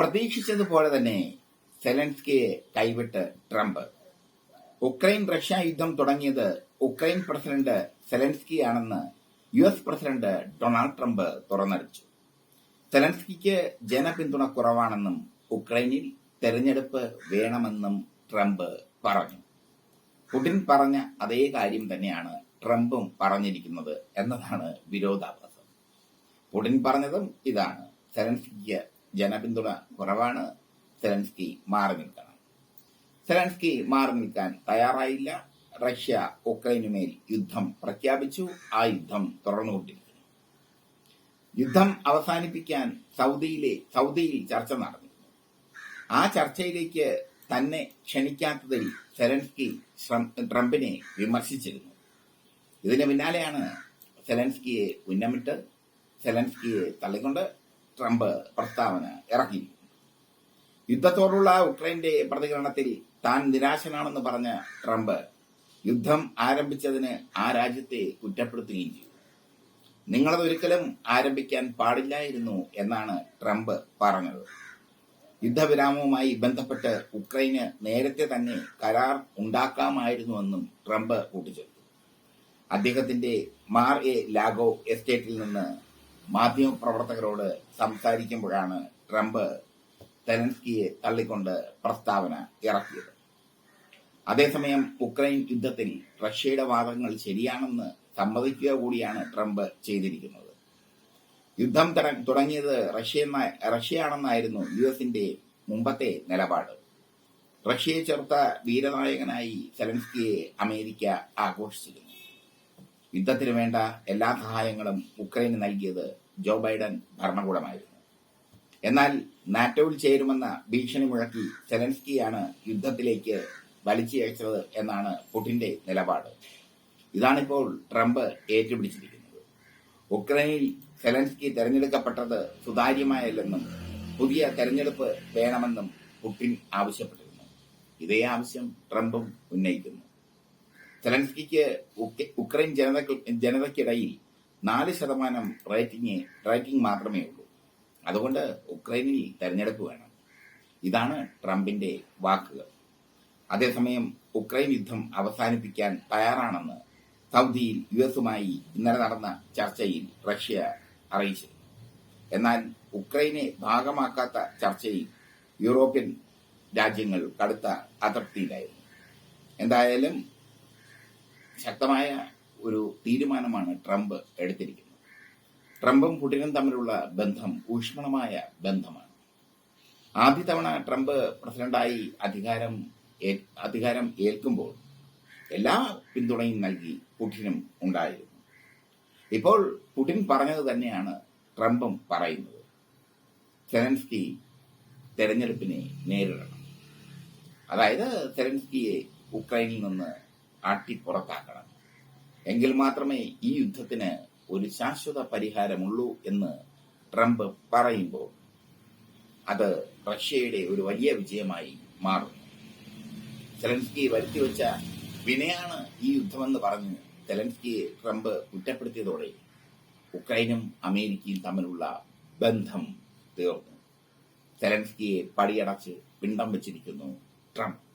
പ്രതീക്ഷിച്ചതുപോലെ തന്നെ സെലൻസ്കിയെ കൈവിട്ട് ട്രംപ്. ഉക്രൈൻ റഷ്യ യുദ്ധം തുടങ്ങിയത് Ukraine president സെലൻസ്കിയാണെന്ന് U S president Donald Trump തുറന്നടിച്ചു. സെലൻസ്കിക്ക് ജനപിന്തുണ കുറവാണെന്നും ഉക്രൈനിൽ തെരഞ്ഞെടുപ്പ് വേണമെന്നും ട്രംപ് പറഞ്ഞു. പുടിൻ പറഞ്ഞ അതേ കാര്യം തന്നെയാണ് ട്രംപും പറഞ്ഞിരിക്കുന്നത് എന്നതാണ് വിരോധാഭാസം. പുടിൻ പറഞ്ഞതും ഇതാണ്. സെലൻസ്കിക്ക് ജനപിന്തുണ കുറവാണ്. സെലൻസ്കി മാറി നിൽക്കണം. സെലൻസ്കി മാറി നിൽക്കാൻ തയ്യാറായില്ല. റഷ്യ ഉക്രൈനുമേൽ യുദ്ധം പ്രഖ്യാപിച്ചു. ആ യുദ്ധം തുടർന്നുകൊണ്ടിരിക്കുന്നു. യുദ്ധം അവസാനിപ്പിക്കാൻ സൗദിയിലെ സൗദിയിൽ ചർച്ച നടന്നിരുന്നു. ആ ചർച്ചയിലേക്ക് തന്നെ ക്ഷണിക്കാത്തതിൽ സെലൻസ്കി ട്രംപിനെ വിമർശിച്ചിരുന്നു. ഇതിന് പിന്നാലെയാണ് സെലൻസ്കിയെ ഉന്നമിട്ട് സെലൻസ്കിയെ തള്ളിക്കൊണ്ട് ട്രംപ് പ്രസ്താവന ഇറക്കി. യുദ്ധത്തോടുള്ള ഉക്രൈന്റെ പ്രതികരണത്തിൽ താൻ നിരാശനാണെന്ന് പറഞ്ഞ ട്രംപ് യുദ്ധം ആരംഭിച്ചതിന് ആ രാജ്യത്തെ കുറ്റപ്പെടുത്തുകയും ചെയ്തു. നിങ്ങളത് ഒരിക്കലും ആരംഭിക്കാൻ പാടില്ലായിരുന്നു എന്നാണ് ട്രംപ് പറഞ്ഞത്. യുദ്ധവിരാമവുമായി ബന്ധപ്പെട്ട് ഉക്രൈന് നേരത്തെ തന്നെ കരാർ ഉണ്ടാക്കാമായിരുന്നുവെന്നും ട്രംപ് കൂട്ടിച്ചേർത്തു. അദ്ദേഹത്തിന്റെ മാർ എ ലാഗോ എസ്റ്റേറ്റിൽ നിന്ന് മാധ്യമപ്രവർത്തകരോട് സംസാരിക്കുമ്പോഴാണ് ട്രംപ് തെലൻസ്കിയെ തള്ളിക്കൊണ്ട് പ്രസ്താവന ഇറക്കിയത്. അതേസമയം ഉക്രൈൻ യുദ്ധത്തിൽ റഷ്യയുടെ വാദങ്ങൾ ശരിയാണെന്ന് സമ്മതിക്കുക കൂടിയാണ് ട്രംപ് ചെയ്തിരിക്കുന്നത്. യുദ്ധം തട- തുടങ്ങിയത് റഷ്യ റഷ്യയാണെന്നായിരുന്നു യു എസിന്റെ മുമ്പത്തെ നിലപാട്. റഷ്യയെ ചേർത്ത വീരനായകനായി സെലൻസ്കിയെ അമേരിക്ക ആഘോഷിച്ചിരുന്നു. യുദ്ധത്തിന് വേണ്ട എല്ലാ സഹായങ്ങളും ഉക്രൈന് നൽകിയത് ജോ ബൈഡൻ ഭരണകൂടമായിരുന്നു. എന്നാൽ നാറ്റോയിൽ ചേരുമെന്ന ഭീഷണി മുഴക്കി സെലൻസ്കിയാണ് യുദ്ധത്തിലേക്ക് വലിച്ചയച്ചത് എന്നാണ് പുടിന്റെ നിലപാട്. ഇതാണിപ്പോൾ ട്രംപ് ഏറ്റുപിടിച്ചിരിക്കുന്നത്. ഉക്രൈനിൽ സെലൻസ്കി തെരഞ്ഞെടുക്കപ്പെട്ടത് സുതാര്യമായല്ലെന്നും പുതിയ തെരഞ്ഞെടുപ്പ് വേണമെന്നും പുടിൻ ആവശ്യപ്പെട്ടിരുന്നു. ഇതേ ആവശ്യം ട്രംപും ഉന്നയിക്കുന്നു. സെലൻസ്കിക്ക് ഉക്രൈൻ ജനതയ്ക്ക് ജനതയ്ക്കിടയിൽ നാല് ശതമാനം റേറ്റിംഗ് റേറ്റിംഗ് മാത്രമേ ഉള്ളൂ. അതുകൊണ്ട് ഉക്രൈനിൽ തെരഞ്ഞെടുപ്പ് വേണം. ഇതാണ് ട്രംപിന്റെ വാക്കുകൾ. അതേസമയം ഉക്രൈൻ യുദ്ധം അവസാനിപ്പിക്കാൻ തയ്യാറാണെന്ന് സൗദിയിൽ യു എസുമായി ഇന്നലെ നടന്ന ചർച്ചയിൽ റഷ്യ അറിയിച്ചു എന്നാൽ ഉക്രൈനെ ഭാഗമാക്കാത്ത ചർച്ചയിൽ യൂറോപ്യൻ രാജ്യങ്ങൾ കടുത്ത അതൃപ്തിയിലായിരുന്നു എന്തായാലും ശക്തമായ ഒരു തീരുമാനമാണ് ട്രംപ് എടുത്തിരിക്കുന്നത്. ട്രംപും പുടിനും തമ്മിലുള്ള ബന്ധം ഊഷ്മളമായ ബന്ധമാണ്. ആദ്യ തവണ ട്രംപ് പ്രസിഡന്റായി അധികാരം അധികാരം ഏൽക്കുമ്പോൾ എല്ലാ പിന്തുണയും നൽകി പുടിനും ഉണ്ടായിരുന്നു. ഇപ്പോൾ പുടിൻ പറഞ്ഞത് തന്നെയാണ് ട്രംപും പറയുന്നത്. സെലൻസ്കി തെരഞ്ഞെടുപ്പിനെ നേരിടണം. അതായത് സെലൻസ്കിയെ ഉക്രൈനിൽ നിന്ന് ആട്ടി പുറത്താക്കണം. എങ്കിൽ മാത്രമേ ഈ യുദ്ധത്തിന് ഒരു ശാശ്വത പരിഹാരമുള്ളൂ എന്ന് ട്രംപ് പറയുമ്പോൾ അത് റഷ്യയുടെ ഒരു വലിയ വിജയമായി മാറും. സെലൻസ്കി വരുത്തിവെച്ച വിനയാണ് ഈ യുദ്ധമെന്ന് പറഞ്ഞ് സെലൻസ്കിയെ ട്രംപ് കുറ്റപ്പെടുത്തിയതോടെ ഉക്രൈനും അമേരിക്കയും തമ്മിലുള്ള ബന്ധം തീർന്നു. സെലൻസ്കിയെ പടിയടച്ച് പിണ്ടം വെച്ചിരിക്കുന്നു ട്രംപ്.